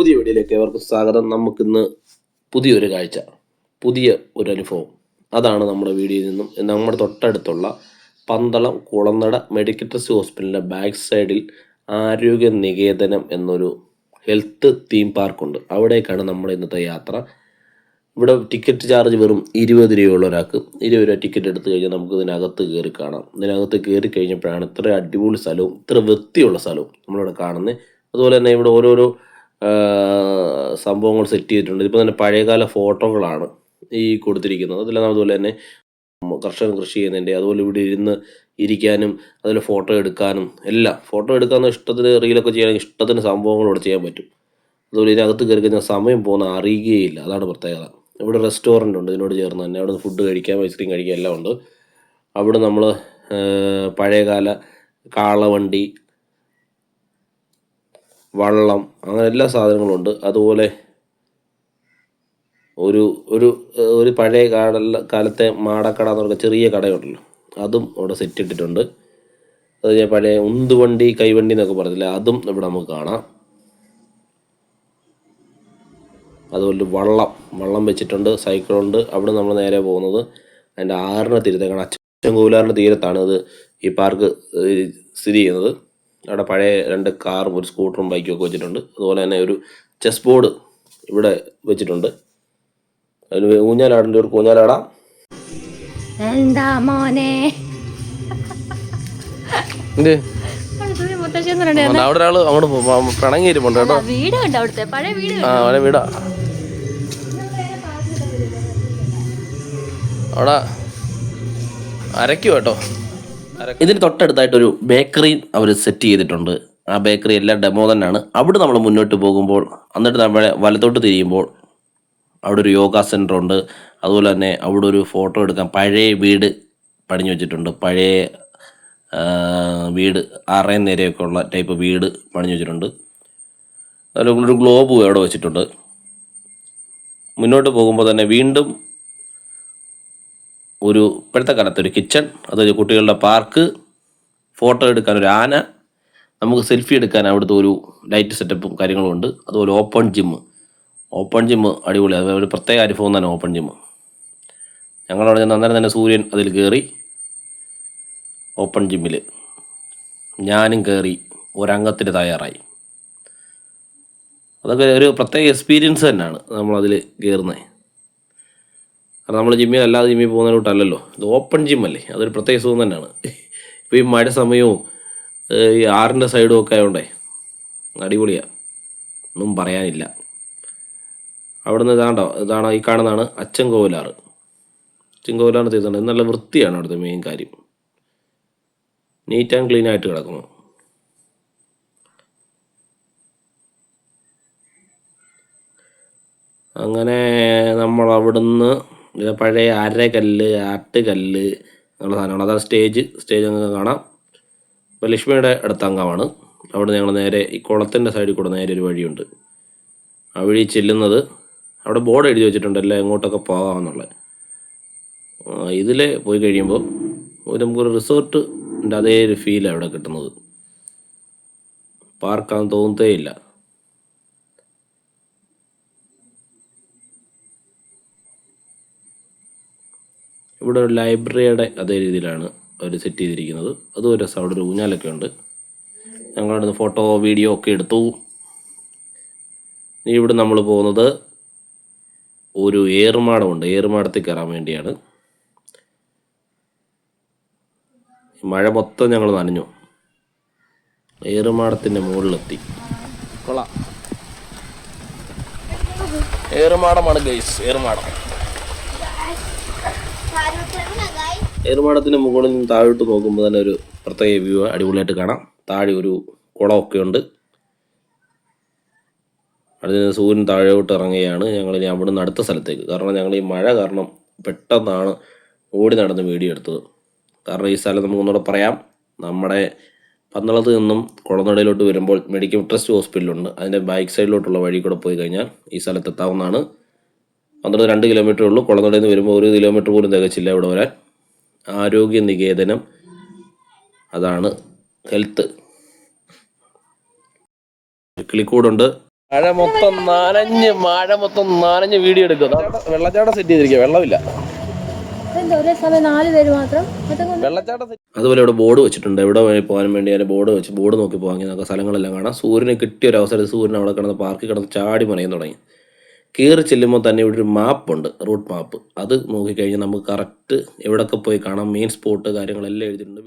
പുതിയ വീഡിയോയിലേക്ക് ഏവർക്കും സ്വാഗതം. നമുക്കിന്ന് പുതിയൊരു കാഴ്ച പുതിയ ഒരു അനുഭവം. അതാണ് നമ്മുടെ വീഡിയോയിൽ നിന്നും നമ്മുടെ തൊട്ടടുത്തുള്ള പന്തളം കുളനട മെഡിക്കൽ ട്രസ്റ്റ് ഹോസ്പിറ്റലിന്റെ ബാക്ക് സൈഡിൽ ആരോഗ്യ നികേതനം എന്നൊരു ഹെൽത്ത് തീം പാർക്കുണ്ട്. അവിടേക്കാണ് നമ്മുടെ ഇന്നത്തെ യാത്ര. ഇവിടെ ടിക്കറ്റ് ചാർജ് വെറും ഇരുപത് രൂപയുള്ള ഒരാൾക്ക് ഇരുപത് രൂപ ടിക്കറ്റ് എടുത്തു കഴിഞ്ഞാൽ നമുക്ക് ഇതിനകത്ത് കയറി കാണാം. ഇതിനകത്ത് കയറി കഴിഞ്ഞപ്പോഴാണ് ഇത്ര അടിപൊളി സ്ഥലവും ഇത്ര വൃത്തിയുള്ള സ്ഥലവും നമ്മളിവിടെ കാണുന്നത്. അതുപോലെ തന്നെ ഇവിടെ ഓരോരോ സംഭവങ്ങൾ സെറ്റ് ചെയ്തിട്ടുണ്ട്. ഇപ്പോൾ തന്നെ പഴയകാല ഫോട്ടോകളാണ് ഈ കൊടുത്തിരിക്കുന്നത്. അതെല്ലാം അതുപോലെ തന്നെ കർഷകൻ കൃഷി ചെയ്യുന്നതിന്റെ അതുപോലെ ഇവിടെ ഇരുന്ന് ഇരിക്കാനും അതുപോലെ ഫോട്ടോ എടുക്കാനും എല്ലാം. ഫോട്ടോ എടുക്കാൻ ഇഷ്ടത്തിന് റീലൊക്കെ ചെയ്യാൻ ഇഷ്ടത്തിന് സംഭവങ്ങൾ ഇവിടെ ചെയ്യാൻ പറ്റും. അതുപോലെ ഇതിനകത്ത് കയറി കഴിഞ്ഞാൽ സമയം പോകുന്ന അറിയുകയില്ല. അതാണ് പ്രത്യേകത. ഇവിടെ റെസ്റ്റോറന്റ് ഉണ്ട് ഇതിനോട് ചേർന്ന് തന്നെ. അവിടെ ഫുഡ് കഴിക്കാം ഐസ്ക്രീം കഴിക്കാം എല്ലാം ഉണ്ട്. അവിടെ നമ്മൾ പഴയകാല കാളവണ്ടി വള്ളം അങ്ങനെ എല്ലാ സാധനങ്ങളും ഉണ്ട്. അതുപോലെ ഒരു ഒരു ഒരു പഴയ കാട കാലത്തെ മാടക്കട എന്ന് പറഞ്ഞ ചെറിയ കടയുണ്ടല്ലോ. അതും അവിടെ സെറ്റ് ഇട്ടിട്ടുണ്ട്. അത് ഞാൻ പഴയ ഉന്തുവണ്ടി കൈവണ്ടി എന്നൊക്കെ പറഞ്ഞില്ലേ അതും ഇവിടെ നമുക്ക് കാണാം. അതുപോലെ വള്ളം വള്ളം വെച്ചിട്ടുണ്ട് സൈക്കിളുണ്ട് അവിടെ നമ്മൾ നേരെ പോകുന്നത് അതിന്റെ ആറിന് തീരത്തേക്കാണ് അച്ചൻകോവിലാറിന്റെ തീരത്താണ് ഇത് ഈ പാർക്ക് സ്ഥിതി ചെയ്യുന്നത്. അവിടെ പഴയ രണ്ട് കാറും ഒരു സ്കൂട്ടറും ബൈക്കും ഒക്കെ വെച്ചിട്ടുണ്ട്. അതുപോലെ തന്നെ ഒരു ചെസ് ബോർഡ് ഇവിടെ വെച്ചിട്ടുണ്ട്. അതിന് ഊഞ്ഞാലാടേണ്ട ഒരു ഊഞ്ഞാലാടാം. എന്താ മോനെ? അവിടെ ഒരാൾ അങ്ങോട്ട് പിണങ്ങിയിരിപ്പുണ്ട് കേട്ടോ വീട് കണ്ടോ അവിടുത്തെ? പഴയ വീട് ആ അവനെ വിടാ. അവിടെ അരയ്ക്കും കേട്ടോ. ഇതിന് തൊട്ടടുത്തായിട്ടൊരു ബേക്കറി അവർ സെറ്റ് ചെയ്തിട്ടുണ്ട്. ആ ബേക്കറി എല്ലാം ഡെമോ തന്നെയാണ്. അവിടെ നമ്മൾ മുന്നോട്ട് പോകുമ്പോൾ എന്നിട്ട് നമ്മൾ വലത്തോട്ട് തിരിയുമ്പോൾ അവിടെ ഒരു യോഗ സെന്റർ ഉണ്ട്. അതുപോലെ തന്നെ അവിടെ ഒരു ഫോട്ടോ എടുക്കാൻ പഴയ വീട് പണിഞ്ഞു വെച്ചിട്ടുണ്ട്. പഴയ വീട് അറേ നേരെയൊക്കെ ഉള്ള ടൈപ്പ് വീട് പണിഞ്ഞു വെച്ചിട്ടുണ്ട്. അതുപോലെ ഒരു ഗ്ലോബ് അവിടെ വെച്ചിട്ടുണ്ട്. മുന്നോട്ട് പോകുമ്പോൾ തന്നെ വീണ്ടും ഒരു ഇപ്പോഴത്തെ കാലത്ത് ഒരു കിച്ചൺ അതൊരു കുട്ടികളുടെ പാർക്ക് ഫോട്ടോ എടുക്കാൻ ഒരു ആന നമുക്ക് സെൽഫി എടുക്കാൻ അവിടുത്തെ ഒരു ലൈറ്റ് സെറ്റപ്പും കാര്യങ്ങളും ഉണ്ട്. അതുപോലെ ഓപ്പൺ ജിമ്മ് ഓപ്പൺ ജിമ്മ് അടിപൊളി. അത് ഒരു പ്രത്യേക അനുഭവം തന്നെ ഓപ്പൺ ജിമ്മ് ഞങ്ങളവിടെ ചെന്ന് അന്നേരം തന്നെ സൂര്യൻ അതിൽ കയറി ഓപ്പൺ ജിമ്മിൽ ഞാനും കയറി ഒരംഗത്തിന് തയ്യാറായി. അതൊക്കെ ഒരു പ്രത്യേക എക്സ്പീരിയൻസ് തന്നെയാണ് നമ്മളതിൽ കയറുന്നത് കാരണം നമ്മൾ ജിമ്മിൽ അല്ലാതെ ജിമ്മിൽ പോകുന്ന കൂട്ടല്ലല്ലോ ഇത് ഓപ്പൺ ജിം അല്ലേ? അതൊരു പ്രത്യേക സുഖം തന്നെയാണ്. ഇപ്പോൾ ഈ മഴ സമയവും ഈ ആറിന്റെ സൈഡും ഒക്കെ ആയതുകൊണ്ടേ അടിപൊളിയാണ് ഒന്നും പറയാനില്ല. അവിടെ നിന്ന് ഇതാണ്ടോ ഇതാണ് ഈ കാണുന്നതാണ് അച്ചൻ കോവിലാറ് അച്ഛൻ കോവിലാറിന് തീർത്തുണ്ട് നല്ല വൃത്തിയാണ് അവിടുത്തെ മെയിൻ കാര്യം. നീറ്റ് ആൻഡ് ക്ലീൻ ആയിട്ട് കിടക്കുന്നു. അങ്ങനെ നമ്മൾ അവിടുന്ന് പഴയ അരകല്ല് ആട്ടുകല്ല് അങ്ങനെയുള്ള സാധനമാണ് അതാണ് സ്റ്റേജ് സ്റ്റേജ് അങ്ങ് കാണാം. ഇപ്പോൾ ലക്ഷ്മിയുടെ അടുത്ത അംഗമാണ്. അവിടെ ഞങ്ങൾ നേരെ ഈ കുളത്തിന്റെ സൈഡിൽ കൂടെ നേരെ ഒരു വഴിയുണ്ട്. ആ വഴി ചെല്ലുന്നത് അവിടെ ബോർഡ് എഴുതി വെച്ചിട്ടുണ്ട് എല്ലാം എങ്ങോട്ടൊക്കെ പോകാമെന്നുള്ളത്. ഇതിൽ പോയി കഴിയുമ്പോൾ നമുക്കൊരു റിസോർട്ടിന്റെ അതേ ഒരു ഫീലാണ് അവിടെ കിട്ടുന്നത്. പാർക്കാൻ തോന്നത്തേ ഇവിടെ ഒരു ലൈബ്രറിയുടെ അതേ രീതിയിലാണ് അവർ സെറ്റ് ചെയ്തിരിക്കുന്നത്. അതും ഒരു രസം. അവിടെ ഒരു ഊഞ്ഞാലൊക്കെ ഉണ്ട്. ഞങ്ങളവിടെ ഫോട്ടോ വീഡിയോ ഒക്കെ എടുത്തു. ഇവിടെ നമ്മൾ പോകുന്നത് ഒരു ഏറുമാടമുണ്ട്. ഏറുമാടത്തിൽ കയറാൻ വേണ്ടിയാണ്. മഴ മൊത്തം ഞങ്ങൾ നനഞ്ഞു. ഏറുമാടത്തിന്റെ മുകളിലെത്തി. കൊള്ളാം. ഏറുമാടമാണ് ഗൈസ് ഏറുമാടം. ഏറുമാടത്തിന് മുകളിൽ നിന്ന് താഴോട്ട് നോക്കുമ്പോൾ തന്നെ ഒരു പ്രത്യേക വ്യൂ അടിപൊളിയായിട്ട് കാണാം. താഴെ ഒരു കുളമൊക്കെ ഉണ്ട് അതിന് സൂര്യൻ താഴോട്ട് ഇറങ്ങുകയാണ്. ഞങ്ങൾ ഇനി അവിടെ നിന്ന് അടുത്ത സ്ഥലത്തേക്ക്. കാരണം ഞങ്ങൾ ഈ മഴ കാരണം പെട്ടെന്നാണ് ഓടി നടന്ന് വീഡിയോ എടുത്തത്. കാരണം ഈ സ്ഥലം നമുക്ക് ഒന്നുകൂടെ പറയാം. നമ്മുടെ പന്തളത്ത് നിന്നും കുളനടയിലോട്ട് വരുമ്പോൾ മെഡിക്കൽ ട്രസ്റ്റ് ഹോസ്പിറ്റലുണ്ട്. അതിന്റെ ബാക്ക് സൈഡിലോട്ടുള്ള വഴി കൂടെ പോയി കഴിഞ്ഞാൽ ഈ സ്ഥലത്ത് എത്താവുന്നതാണ്. പന്ത്രണ്ട് രണ്ട് കിലോമീറ്റർ ഉള്ളൂ. കുളനടയിൽ നിന്ന് വരുമ്പോൾ ഒരു കിലോമീറ്റർ പോലും തികച്ചില്ല ഇവിടെ വരാൻ. ആരോഗ്യ നികേതനം. അതാണ് ഹെൽത്ത് കിളിക്കൂടുണ്ട്. മഴ മൊത്തം നനഞ്ഞ് മഴ മൊത്തം നനഞ്ഞ് വീഡിയോ എടുക്കും വെള്ളച്ചാട്ടം സെറ്റ് ചെയ്തിരിക്കുക. വെള്ളമില്ല. അതുപോലെ ഇവിടെ ബോർഡ് വെച്ചിട്ടുണ്ട്. എവിടെ വേണേൽ പോകാൻ വേണ്ടി അതിന് ബോർഡ് വെച്ച് ബോർഡ് നോക്കി പോകാൻ. നമുക്ക് സ്ഥലങ്ങളെല്ലാം കാണാം. സൂര്യനെ കിട്ടിയ ഒരു അവസരത്തിൽ സൂര്യൻ അവിടെ കിടന്ന് പാർക്കിൽ കിടന്ന് ചാടി മറിയാൻ തുടങ്ങി. കയറി ചെല്ലുമ്പോൾ തന്നെ ഇവിടെ ഒരു മാപ്പുണ്ട് റൂട്ട് മാപ്പ്. അത് നോക്കിക്കഴിഞ്ഞാൽ നമുക്ക് കറക്റ്റ് എവിടെയൊക്കെ പോയി കാണാം മെയിൻ സ്പോട്ട് കാര്യങ്ങളെല്ലാം എഴുതിയിട്ടുണ്ട്.